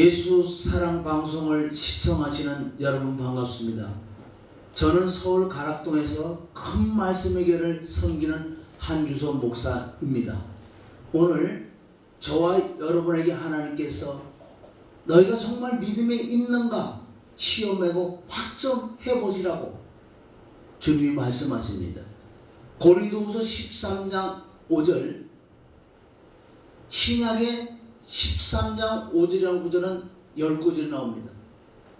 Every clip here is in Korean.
이웃사랑 방송을 시청하시는 여러분 반갑습니다. 저는 서울 가락동에서 큰 말씀의 교를 섬기는 한주소 목사입니다. 오늘 저와 여러분에게 하나님께서 너희가 정말 믿음에 있는가 시험해고 확정해 보시라고 주님이 말씀하십니다. 고린도후서 13장 5절 신약의 13장 5절이라는 구절은 10구절이 나옵니다.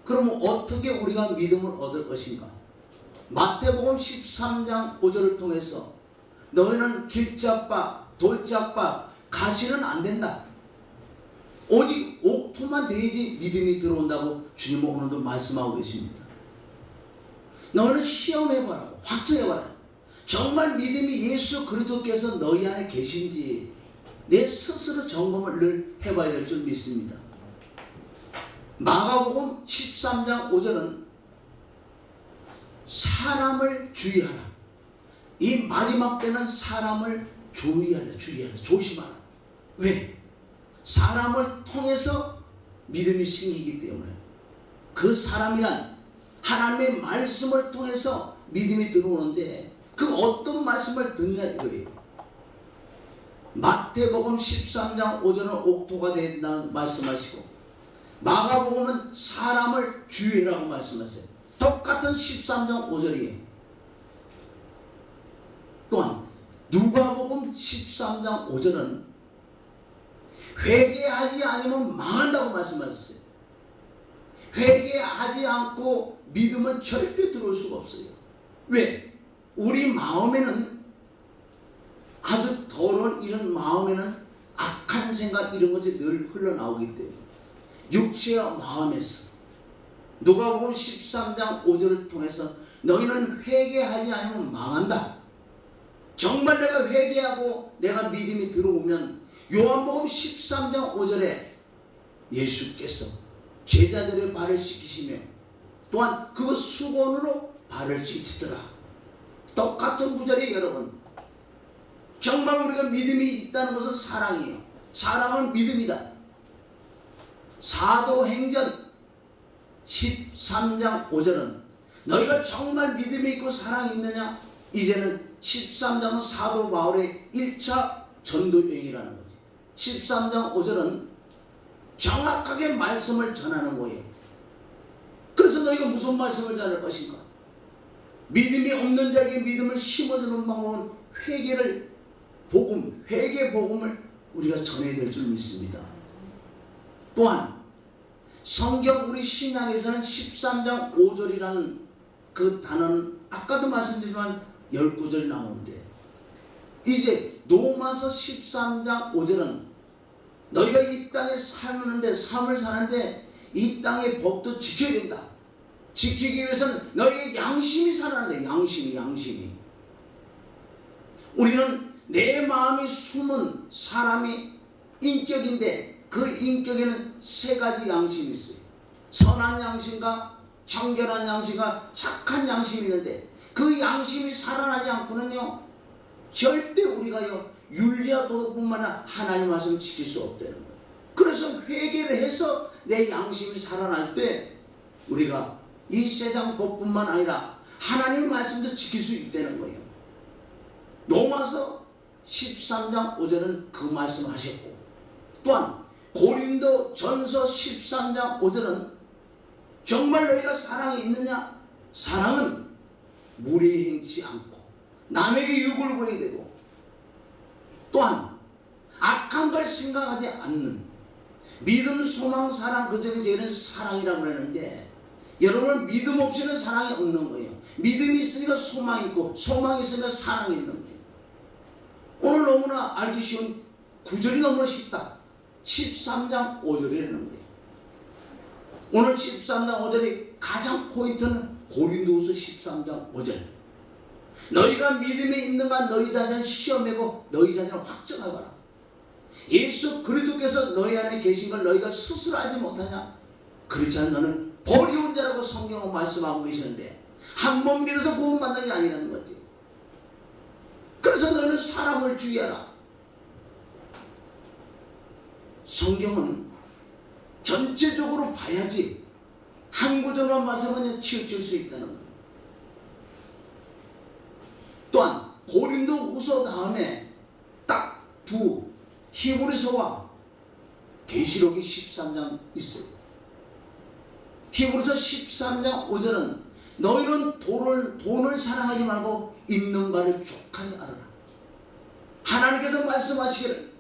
그러면 어떻게 우리가 믿음을 얻을 것인가? 마태복음 13장 5절을 통해서 너희는 길잡바, 돌잡바, 가시는 안 된다. 오직 옥토만 돼야지 믿음이 들어온다고 주님 오늘도 말씀하고 계십니다. 너는 시험해봐라. 확증해봐라. 정말 믿음이 예수 그리스도께서 너희 안에 계신지 내 스스로 점검을 늘 해봐야 될 줄 믿습니다. 마가복음 13장 5절은 사람을 주의하라. 이 마지막 때는 사람을 주의하라, 주의하라, 조심하라. 왜? 사람을 통해서 믿음이 생기기 때문에 그 사람이란 하나님의 말씀을 통해서 믿음이 들어오는데 그 어떤 말씀을 듣냐 이거예요. 마태복음 13장 5절은 옥토가 된다는 말씀하시고 마가복음은 사람을 주의라고 말씀하세요. 똑같은 13장 5절이에요. 또한 누가복음 13장 5절은 회개하지 않으면 망한다고 말씀하셨어요. 회개하지 않고 믿음은 절대 들어올 수가 없어요. 왜? 우리 마음에는 아주 더러운 이런 마음에는 악한 생각 이런 것이 늘 흘러나오기 때문에 육체와 마음에서 누가복음 13장 5절을 통해서 너희는 회개하지 않으면 망한다. 정말 내가 회개하고 내가 믿음이 들어오면 요한복음 13장 5절에 예수께서 제자들의 발을 씻기시며 또한 그 수건으로 발을 씻으더라. 똑같은 구절이에요 여러분. 정말 우리가 믿음이 있다는 것은 사랑이에요. 사랑은 믿음이다. 사도행전 13장 5절은 너희가 정말 믿음이 있고 사랑이 있느냐? 이제는 13장은 사도 바울의 1차 전도 여행이라는 거지. 13장 5절은 정확하게 말씀을 전하는 거예요. 그래서 너희가 무슨 말씀을 전할 것인가? 믿음이 없는 자에게 믿음을 심어주는 방법은 회개를 복음, 회개 복음을 우리가 전해야 될 줄 믿습니다. 또한 성경 우리 신약에서는 13장 5절이라는 그 단어는 아까도 말씀드렸지만 19절 나오는데 이제 로마서 13장 5절은 너희가 이 땅에 사는데 삶을 사는데 이 땅의 법도 지켜야 된다. 지키기 위해서는 너희의 양심이 살아나야 양심이 양심이. 우리는 내 마음이 숨은 사람이 인격인데 그 인격에는 세 가지 양심이 있어요. 선한 양심과 청결한 양심과 착한 양심이 있는데 그 양심이 살아나지 않고는요 절대 우리가요 윤리와 도덕뿐만 아니라 하나님 말씀을 지킬 수 없다는 거예요. 그래서 회개를 해서 내 양심이 살아날 때 우리가 이 세상 법뿐만 아니라 하나님 말씀도 지킬 수 있다는 거예요. 로마서 13장 5절은 그 말씀 하셨고 또한 고린도 전서 13장 5절은 정말 너희가 사랑이 있느냐? 사랑은 무리에 행치 않고 남에게 욕을 보게 되고 또한 악한 걸 생각하지 않는 믿음, 소망, 사랑 그 중에 제일은 사랑이라고 하는데 여러분 믿음 없이는 사랑이 없는 거예요. 믿음이 있으니까 소망이 있고 소망이 있으니까 사랑이 있는 거예요. 오늘 너무나 알기 쉬운 구절이 너무 쉽다. 13장 5절이라는 거예요. 오늘 13장 5절이 가장 포인트는 고린도후서 13장 5절. 너희가 믿음에 있는가 너희 자신을 시험해고 너희 자신을 확정하거라. 예수 그리스도께서 너희 안에 계신 걸 너희가 스스로 알지 못하냐? 그렇지 않으면 너는 버리운 자라고 성경은 말씀하고 계시는데 한 번 믿어서 구원받는 게 아니라는 거지. 사람을 주의하라. 성경은 전체적으로 봐야지 한 구절만 봐서는 치우칠 수 있다는 거예요. 또한 고린도 후서 다음에 딱 두 히브리서와 계시록이 13장 있어요. 히브리서 13장 5절은 너희는 돈을, 돈을 사랑하지 말고 있는 바를 족하니 알아라. 하나님께서 말씀하시기를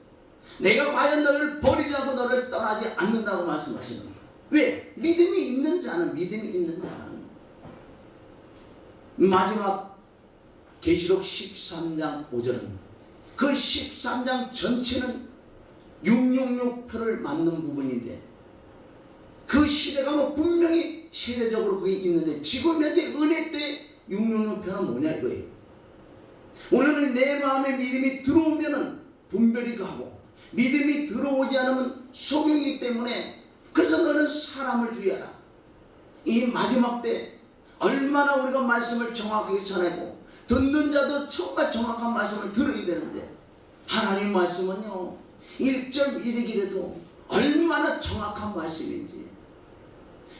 내가 과연 너를 버리지 않고 너를 떠나지 않는다고 말씀하시는 거예요. 왜? 믿음이 있는 자는 믿음이 있는 자는 마지막 계시록 13장 5절은 그 13장 전체는 666표를 맞는 부분인데 그 시대가 뭐 분명히 세대적으로 그게 있는데 지금 현재 은혜 때 666표는 뭐냐 이거예요. 우리는 내 마음에 믿음이 들어오면은 분별이 가고 믿음이 들어오지 않으면 속이기 때문에 그래서 너는 사람을 주의하라. 이 마지막 때 얼마나 우리가 말씀을 정확하게 전하고 듣는 자도 정말 정확한 말씀을 들어야 되는데 하나님 말씀은요 1.1이기라도 얼마나 정확한 말씀인지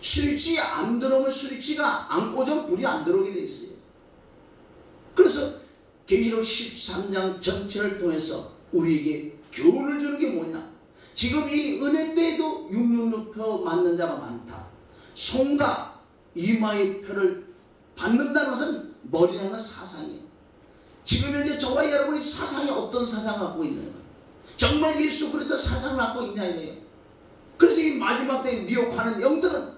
스위치 안 들어오면 스위치가 안 꽂으면 불이 안 들어오게 돼 있어요. 그래서 계시록 13장 전체를 통해서 우리에게 교훈을 주는 게 뭐냐? 지금 이 은혜 때에도 666표 맞는 자가 많다. 손과 이마의 표를 받는다는 것은 머리라는 건 사상이에요. 지금 현재 저와 여러분이 사상이 어떤 사상을 갖고 있는 거예요? 정말 예수 그리스도 사상을 갖고 있냐 이거예요. 그래서 이 마지막 때에 미혹하는 영들은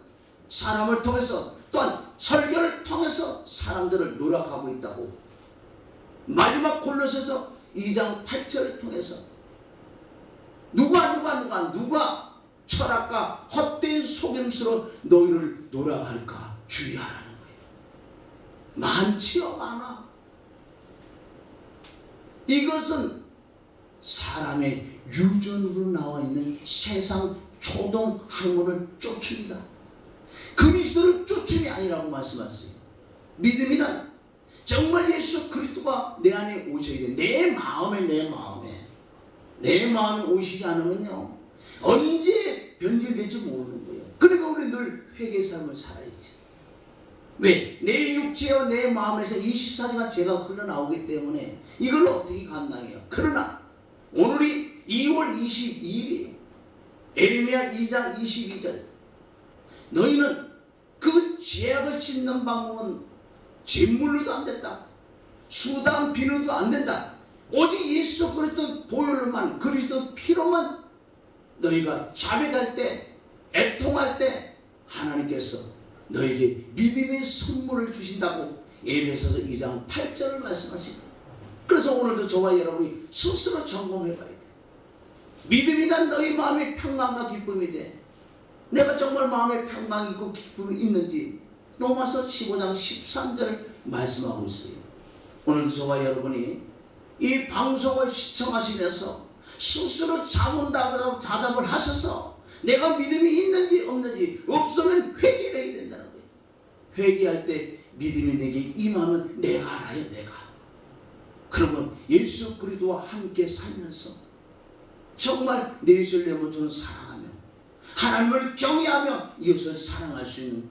사람을 통해서 또한 설교를 통해서 사람들을 노력하고 있다고 마지막 골로새서 2장 8절을 통해서 누가 누가 누가 누가 철학과 헛된 속임수로 너희를 노력할까 주의하라는 거예요. 많지요 많아. 이것은 사람의 유전으로 나와 있는 세상 초동 학문을 쫓습니다. 그리스도를 쫓음이 아니라고 말씀하셨어요. 믿음이란 정말 예수 그리스도가 내 안에 오셔야 돼. 내 마음에 내 마음에 내 마음에 오시지 않으면요 언제 변질될지 모르는 거예요. 그러니까 우리 늘 회개 삶을 살아야지. 왜? 내 육체와 내 마음에서 24시간 죄가 흘러나오기 때문에 이걸 어떻게 감당해요? 그러나 오늘이 2월 22일이에요. 에레미야 2장 22절. 너희는 그 죄악을 씻는 방법은 진물로도 안 된다. 수단 비누도 안 된다. 오직 예수 그리스도 보혈로만 그리스도 피로만 너희가 자백할 때 애통할 때 하나님께서 너에게 믿음의 선물을 주신다고 예배서서 2장 8절을 말씀하십니다. 그래서 오늘도 저와 여러분이 스스로 점검해 봐야 돼. 믿음이란 너희 마음의 평강과 기쁨이 돼. 내가 정말 마음에 평강이 있고 기쁨이 있는지 로마서 15장 13절을 말씀하고 있어요. 오늘도 저와 여러분이 이 방송을 시청하시면서 스스로 자문답을 자답을 하셔서 내가 믿음이 있는지 없는지 없으면 회개를 해야 된다는 거예요. 회개할 때 믿음이 내게 임하면 내가 알아요, 내가. 그러면 예수 그리스도와 함께 살면서 정말 내 예수를 내 모습을 사랑하며 하나님을 경외하며 이웃을 사랑할 수 있는